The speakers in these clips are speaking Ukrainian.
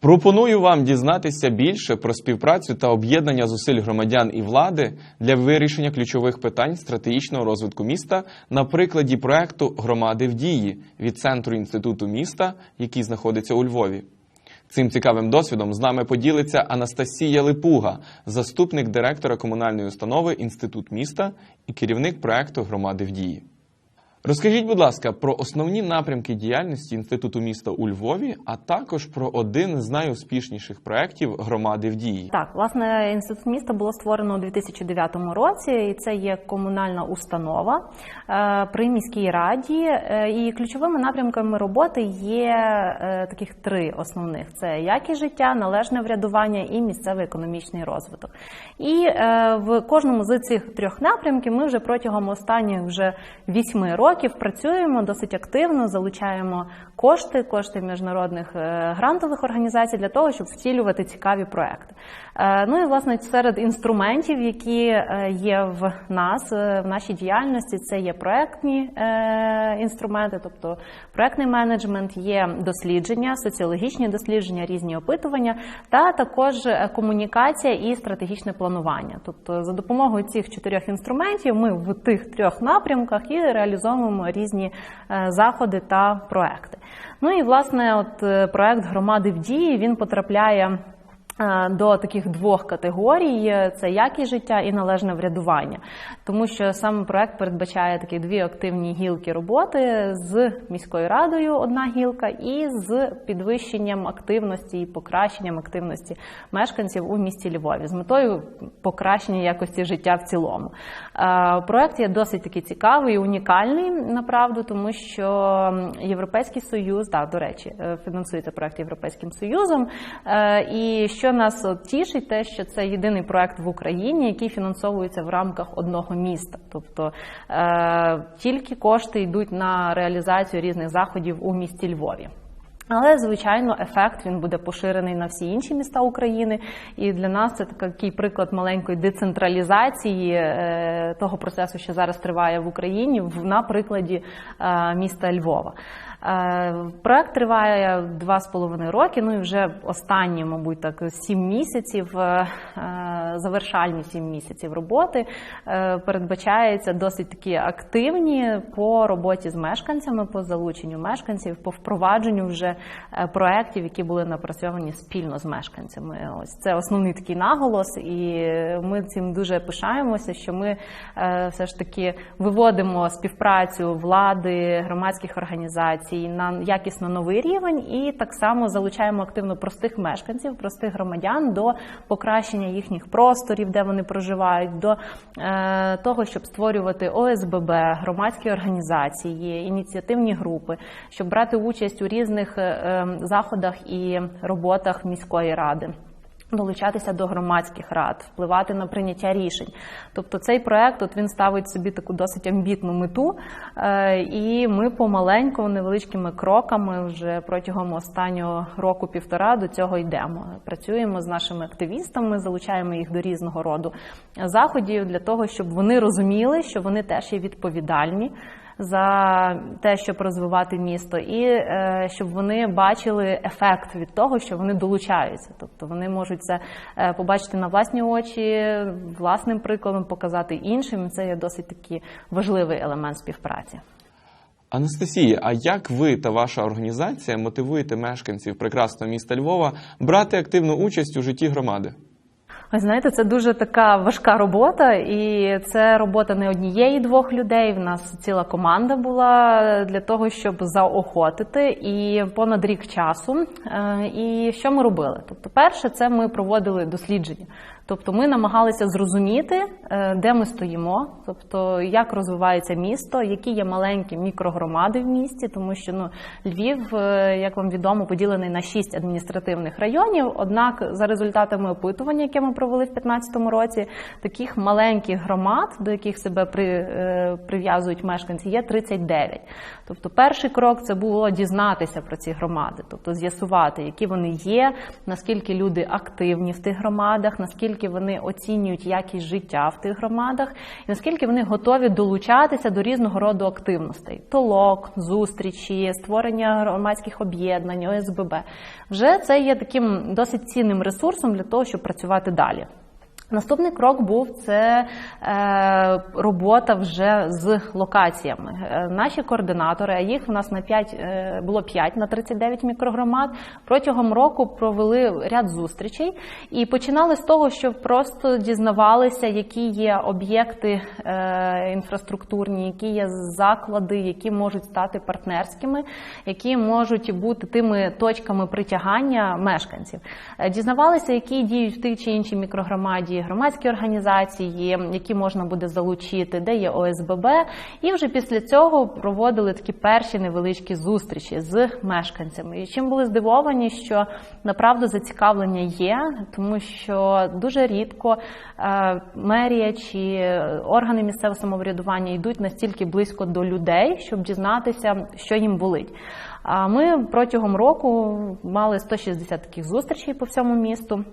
Пропоную вам дізнатися більше про співпрацю та об'єднання зусиль громадян і влади для вирішення ключових питань стратегічного розвитку міста на прикладі проекту Громади в дії від центру інституту міста, який знаходиться у Львові. Цим цікавим досвідом з нами поділиться Анастасія Липуга, заступник директора комунальної установи Інститут міста і керівник проекту Громади в дії. Розкажіть, будь ласка, про основні напрямки діяльності Інституту міста у Львові, а також про один з найуспішніших проєктів громади в дії. Так, власне, інститут міста було створено у 2009 році, і це є комунальна установа е, при міській раді. Е, І ключовими напрямками роботи є е, таких три основних: це якість життя, належне врядування і місцевий економічний розвиток. І в кожному з цих трьох напрямків ми вже протягом останніх вже вісьми років працюємо досить активно, залучаємо кошти, кошти міжнародних е, грантових організацій для того, щоб втілювати цікаві проекти. Е, Ну і власне серед інструментів, які е, є в нас в нашій діяльності, це є проектні інструменти, тобто проектний менеджмент, є дослідження, соціологічні дослідження, різні опитування, та також комунікація і стратегічне планування. Тобто, за допомогою цих чотирьох інструментів ми в тих трьох напрямках і реалізовуємо різні е, заходи та проекти. Ну і власне, от е, проект громади в дії він потрапляє. Е, До таких двох категорій це якість життя і належне врядування, тому що сам проект передбачає такі дві активні гілки роботи з міською радою, одна гілка, і з підвищенням активності і покращенням активності мешканців у місті Львові з метою покращення якості життя в цілому. Е, Проект є досить такий цікавий, і унікальний направду, тому що Європейський Союз, так, до речі, е, фінансується проект Європейським Союзом. Е, І що нас тішить, те, що це єдиний проект в Україні, який фінансовується в рамках одного міста. Тобто е, тільки кошти йдуть на реалізацію різних заходів у місті Львові. Але звичайно, ефект він буде поширений на всі інші міста України, і для нас це такий приклад маленької децентралізації е, того процесу, що зараз триває в Україні, на прикладі е, міста Львова. Е, Проект триває два з половиною роки. Ну і вже останні, мабуть, так сім місяців, завершальні сім місяців роботи передбачаються досить такі активні по роботі з мешканцями, по залученню мешканців, по впровадженню вже проєктів, які були напрацьовані спільно з мешканцями. Ось це основний такий наголос, і ми цим дуже пишаємося, що ми е, все ж таки виводимо співпрацю влади, громадських організацій на якісно новий рівень, і так само залучаємо активно простих мешканців, простих громадян до покращення їхніх просторів, де вони проживають, до е, того, щоб створювати ОСББ, громадські організації, ініціативні групи, щоб брати участь у різних е, е, заходах і роботах міської ради. Долучатися до громадських рад, впливати на прийняття рішень. Тобто цей проект от він ставить собі таку досить амбітну мету, е, і ми помаленьку, невеличкими кроками вже протягом останнього року-півтора до цього йдемо. Працюємо з нашими активістами, залучаємо їх до різного роду заходів для того, щоб вони розуміли, що вони теж є відповідальні за те, щоб розвивати місто, і е, щоб вони бачили ефект від того, що вони долучаються. Тобто вони можуть це е, побачити на власні очі, власним прикладом показати іншим. Це є досить такий важливий елемент співпраці. Анастасія, а як ви та ваша організація мотивуєте мешканців прекрасного міста Львова брати активну участь у житті громади? Ви знаєте, це дуже така важка робота, і це робота не однієї двох людей. В нас ціла команда була для того, щоб заохотити і понад рік часу. Е, І що ми робили? Тобто, перше, це ми проводили дослідження. Тобто, ми намагалися зрозуміти, е, де ми стоїмо, тобто як розвивається місто, які є маленькі мікрогромади в місті, тому що ну Львів, е, як вам відомо, поділений на шість адміністративних районів. Однак, за результатами опитування, яке ми провели в 2015 році, таких маленьких громад, до яких себе при, е, прив'язують мешканці, є 39. Тобто, перший крок це було дізнатися про ці громади, тобто з'ясувати, які вони є, наскільки люди активні в тих громадах, наскільки наскільки вони оцінюють якість життя в тих громадах, і наскільки вони готові долучатися до різного роду активностей: толок, зустрічі, створення громадських об'єднань, ОСББ. Вже це є таким досить цінним ресурсом для того, щоб працювати далі. Наступний крок був це е, робота вже з локаціями. Е, наші координатори, а їх у нас на 5, е, було 5 на 39 мікрогромад, протягом року провели ряд зустрічей і починали з того, що просто дізнавалися, які є об'єкти е, інфраструктурні, які є заклади, які можуть стати партнерськими, які можуть бути тими точками притягання мешканців. Е, Дізнавалися, які діють в тій чи іншій мікрогромаді громадські організації, які можна буде залучити, де є ОСББ. І вже після цього проводили такі перші невеличкі зустрічі з мешканцями. І чим були здивовані, що направду зацікавлення є, тому що дуже рідко е, мерія чи органи місцевого самоврядування йдуть настільки близько до людей, щоб дізнатися, що їм болить. А ми протягом року мали 160 таких зустрічей по всьому місту.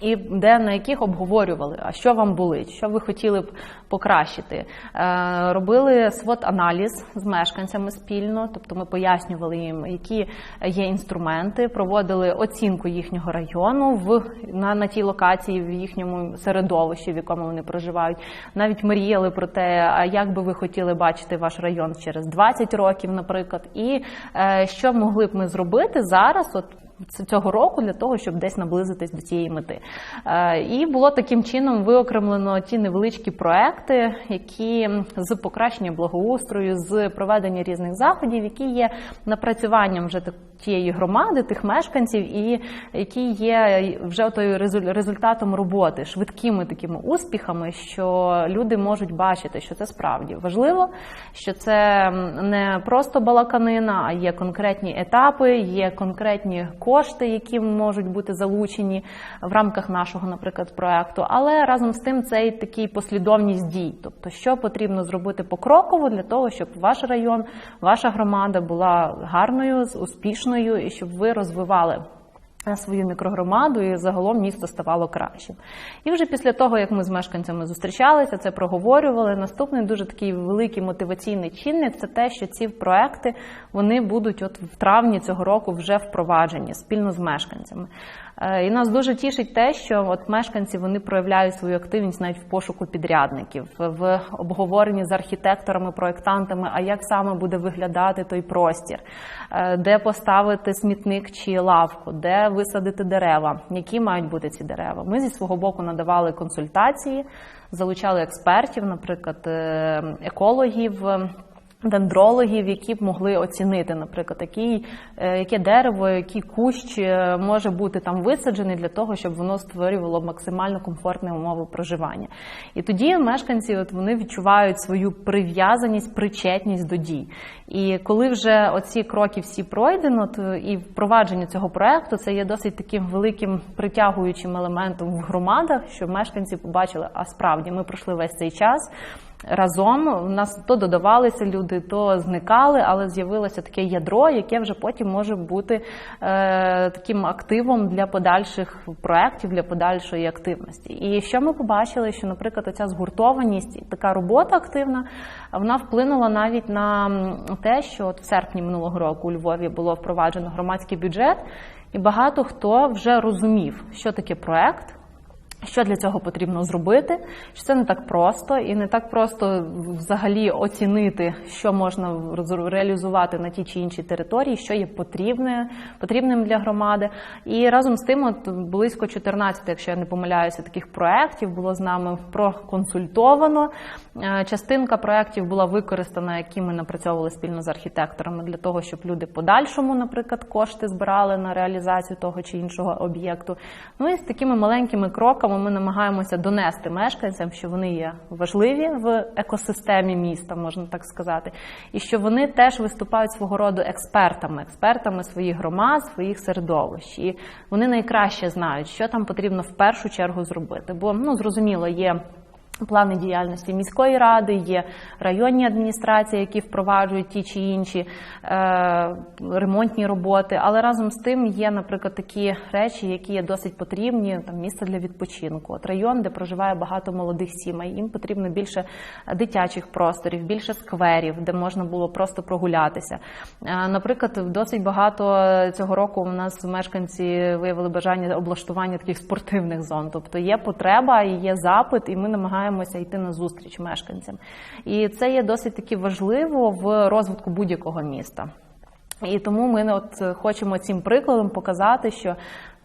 І де на яких обговорювали, а що вам болить, що ви хотіли б покращити. Е, робили свот-аналіз з мешканцями спільно, тобто ми пояснювали їм, які є інструменти, проводили оцінку їхнього району в на, на тій локації, в їхньому середовищі, в якому вони проживають. Навіть мріяли про те, як би ви хотіли бачити ваш район через 20 років, наприклад, і е, що могли б ми зробити зараз, от цього року для того, щоб десь наблизитись до цієї мети. Е, І було таким чином виокремлено ті невеличкі проекти, які з покращення благоустрою, з проведення різних заходів, які є напрацюванням вже тієї громади, тих мешканців, і які є вже тою результатом роботи, швидкими такими успіхами, що люди можуть бачити, що це справді важливо, що це не просто балаканина, а є конкретні етапи, є конкретні кошти, які можуть бути залучені в рамках нашого, наприклад, проекту. Але разом з тим це і такий послідовність дій, тобто, що потрібно зробити покроково для того, щоб ваш район, ваша громада була гарною, успішною, і щоб ви розвивали. Свою мікрогромаду і загалом місто ставало кращим. І вже після того, як ми з мешканцями зустрічалися, це проговорювали. Наступний дуже такий великий мотиваційний чинник це те, що ці проекти вони будуть от в травні цього року вже впроваджені спільно з мешканцями. І нас дуже тішить те, що от мешканці вони проявляють свою активність навіть в пошуку підрядників, в обговоренні з архітекторами, проєктантами, а як саме буде виглядати той простір, де поставити смітник чи лавку, де висадити дерева, які мають бути ці дерева. Ми зі свого боку надавали консультації, залучали експертів, наприклад, екологів дендрологів, які б могли оцінити, наприклад, який, яке дерево, який кущ може бути там висаджений для того, щоб воно створювало максимально комфортні умови проживання. І тоді мешканці от вони відчувають свою прив'язаність, причетність до дій. І коли вже оці кроки всі пройдено, то і впровадження цього проекту це є досить таким великим притягуючим елементом в громадах, що мешканці побачили, а справді ми пройшли весь цей час разом. У нас то додавалися люди, то зникали, але з'явилося таке ядро, яке вже потім може бути е, таким активом для подальших проєктів, для подальшої активності. І що ми побачили, що, наприклад, оця згуртованість така робота активна, вона вплинула навіть на те, що от в серпні минулого року у Львові було впроваджено громадський бюджет, і багато хто вже розумів, що таке проект. Що для цього потрібно зробити? Що це не так просто, і не так просто взагалі оцінити, що можна реалізувати на тій чи іншій території, що є потрібне, потрібним для громади. І разом з тим, от близько 14, якщо я не помиляюся, таких проєктів було з нами проконсультовано. Частинка проєктів була використана, які ми напрацьовували спільно з архітекторами, для того, щоб люди подальшому, наприклад, кошти збирали на реалізацію того чи іншого об'єкту. Ну і з такими маленькими кроками ми намагаємося донести мешканцям, що вони є важливі в екосистемі міста, можна так сказати, і що вони теж виступають свого роду експертами, експертами своїх громад, своїх середовищ. І вони найкраще знають, що там потрібно в першу чергу зробити. Бо ну зрозуміло, є Плани діяльності міської ради, є районні адміністрації, які впроваджують ті чи інші е, ремонтні роботи. Але разом з тим є, наприклад, такі речі, які є досить потрібні, там місце для відпочинку. От район, де проживає багато молодих сімей, їм потрібно більше дитячих просторів, більше скверів, де можна було просто прогулятися. Е, наприклад, досить багато цього року у нас мешканці виявили бажання облаштування таких спортивних зон. Тобто є потреба і є запит, і ми намагаємося йти на зустріч мешканцям. І це є досить таки важливо в розвитку будь-якого міста. І тому ми от хочемо цим прикладом показати, що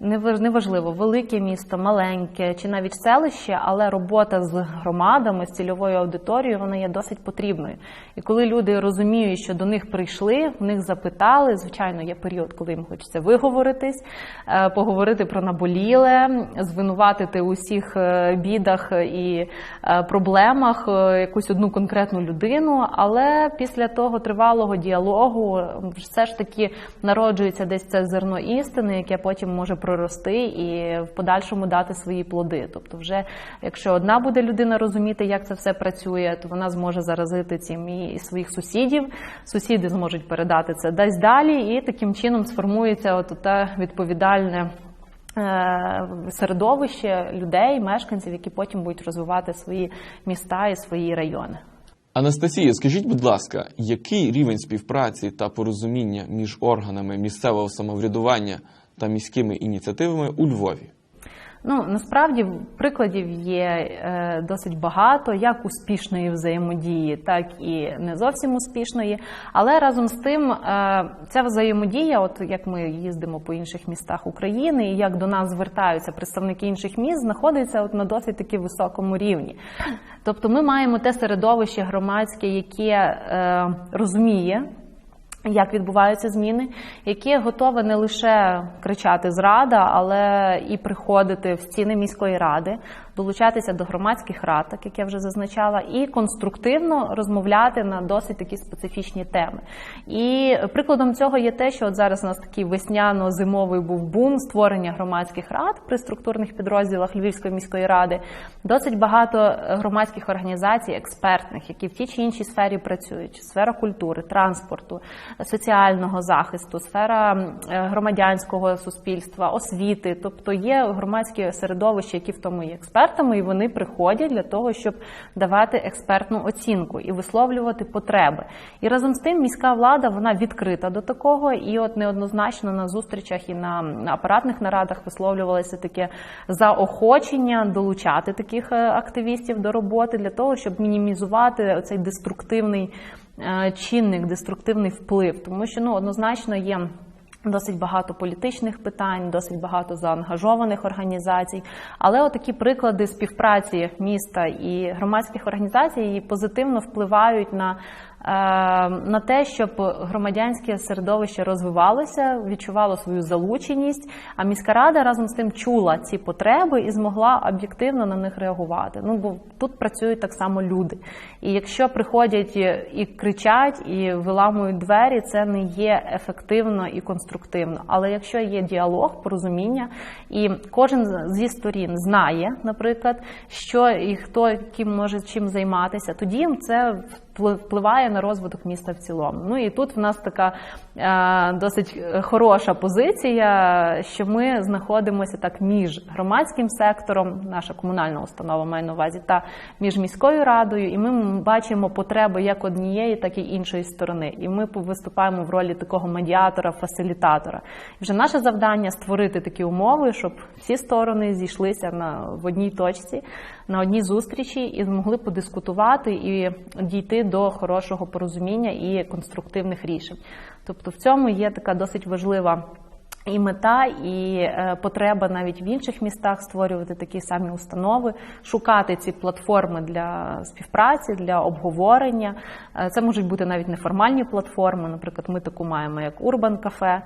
неважливо, велике місто, маленьке чи навіть селище, але робота з громадами, з цільовою аудиторією, вона є досить потрібною. І коли люди розуміють, що до них прийшли, в них запитали, звичайно, є період, коли їм хочеться виговоритись, е, поговорити про наболіле, звинуватити у всіх е, бідах і е, проблемах якусь одну конкретну людину. Але після того тривалого діалогу все ж таки народжується десь це зерно істини, яке потім може прорости і в подальшому дати свої плоди. Тобто, вже якщо одна буде людина розуміти, як це все працює, то вона зможе заразити цим і своїх сусідів. Сусіди зможуть передати це десь далі, і таким чином сформується от те відповідальне. Середовище людей, мешканців, які потім будуть розвивати свої міста і свої райони. Анастасія, скажіть, будь ласка, який рівень співпраці та порозуміння між органами місцевого самоврядування та міськими ініціативами у Львові? Ну насправді прикладів є е, досить багато, як успішної взаємодії, так і не зовсім успішної. Але разом з тим, е, ця взаємодія, от як ми їздимо по інших містах України, і як до нас звертаються представники інших міст, знаходиться от на досить таки високому рівні. Тобто, ми маємо те середовище громадське, яке е, розуміє. Як відбуваються зміни, які готове не лише кричати зрада, але і приходити в стіни міської ради, долучатися до громадських рад, так як я вже зазначала, і конструктивно розмовляти на досить такі специфічні теми. І прикладом цього є те, що от зараз у нас такий весняно-зимовий був бум створення громадських рад при структурних підрозділах Львівської міської ради. Досить багато громадських організацій, експертних, які в тій чи іншій сфері працюють: сфера культури, транспорту, соціального захисту, сфера громадянського суспільства, освіти, тобто є громадські середовища, які в тому є експерти експертами, і вони приходять для того, щоб давати експертну оцінку і висловлювати потреби. І разом з тим міська влада вона відкрита до такого, і от неоднозначно на зустрічах і на апаратних нарадах висловлювалося таке заохочення долучати таких е, активістів до роботи для того, щоб мінімізувати цей деструктивний е, чинник, деструктивний вплив, тому що ну однозначно є. Досить багато політичних питань, досить багато заангажованих організацій. Але отакі приклади співпраці міста і громадських організацій позитивно впливають на на те, щоб громадянське середовище розвивалося, відчувало свою залученість. А міська рада разом з тим чула ці потреби і змогла об'єктивно на них реагувати. Ну бо тут працюють так само люди. І якщо приходять і кричать, і виламують двері, це не є ефективно і конструктивно. Але якщо є діалог, порозуміння, і кожен зі сторін знає, наприклад, що і хто ким може чим займатися, тоді це впливає на розвиток міста в цілому. Ну і тут в нас така досить хороша позиція, що ми знаходимося так між громадським сектором, наша комунальна установа має на увазі, та між міською радою, і ми бачимо потреби як однієї, так і іншої сторони. І ми виступаємо в ролі такого медіатора, фасилітатора. І вже наше завдання створити такі умови, щоб всі сторони зійшлися на в одній точці, на одній зустрічі і змогли подискутувати і дійти до хорошого порозуміння і конструктивних рішень. Тобто в цьому є така досить важлива. І мета, і е, потреба навіть в інших містах створювати такі самі установи, шукати ці платформи для співпраці, для обговорення. Е, це можуть бути навіть неформальні платформи. Наприклад, ми таку маємо як Урбан Кафе.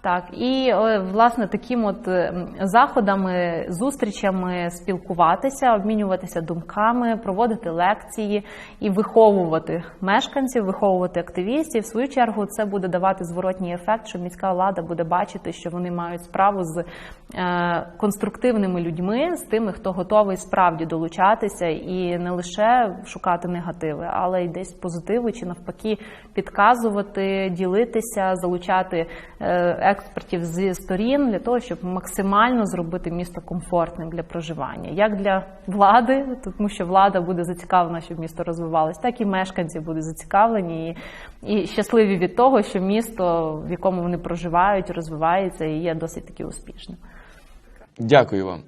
Так, і власне таким от е, заходами, зустрічами спілкуватися, обмінюватися думками, проводити лекції і виховувати мешканців, виховувати активістів. В свою чергу це буде давати зворотній ефект, що міська влада буде бачити, що вони мають справу з е, конструктивними людьми, з тими, хто готовий справді долучатися і не лише шукати негативи, але й десь позитиви чи навпаки підказувати, ділитися, залучати е, експертів зі сторін для того, щоб максимально зробити місто комфортним для проживання, як для влади, тому що влада буде зацікавлена, щоб місто розвивалось, так і мешканці будуть зацікавлені і, і щасливі від того, що місто, в якому вони проживають, розвивається і є досить таки успішним. Дякую вам.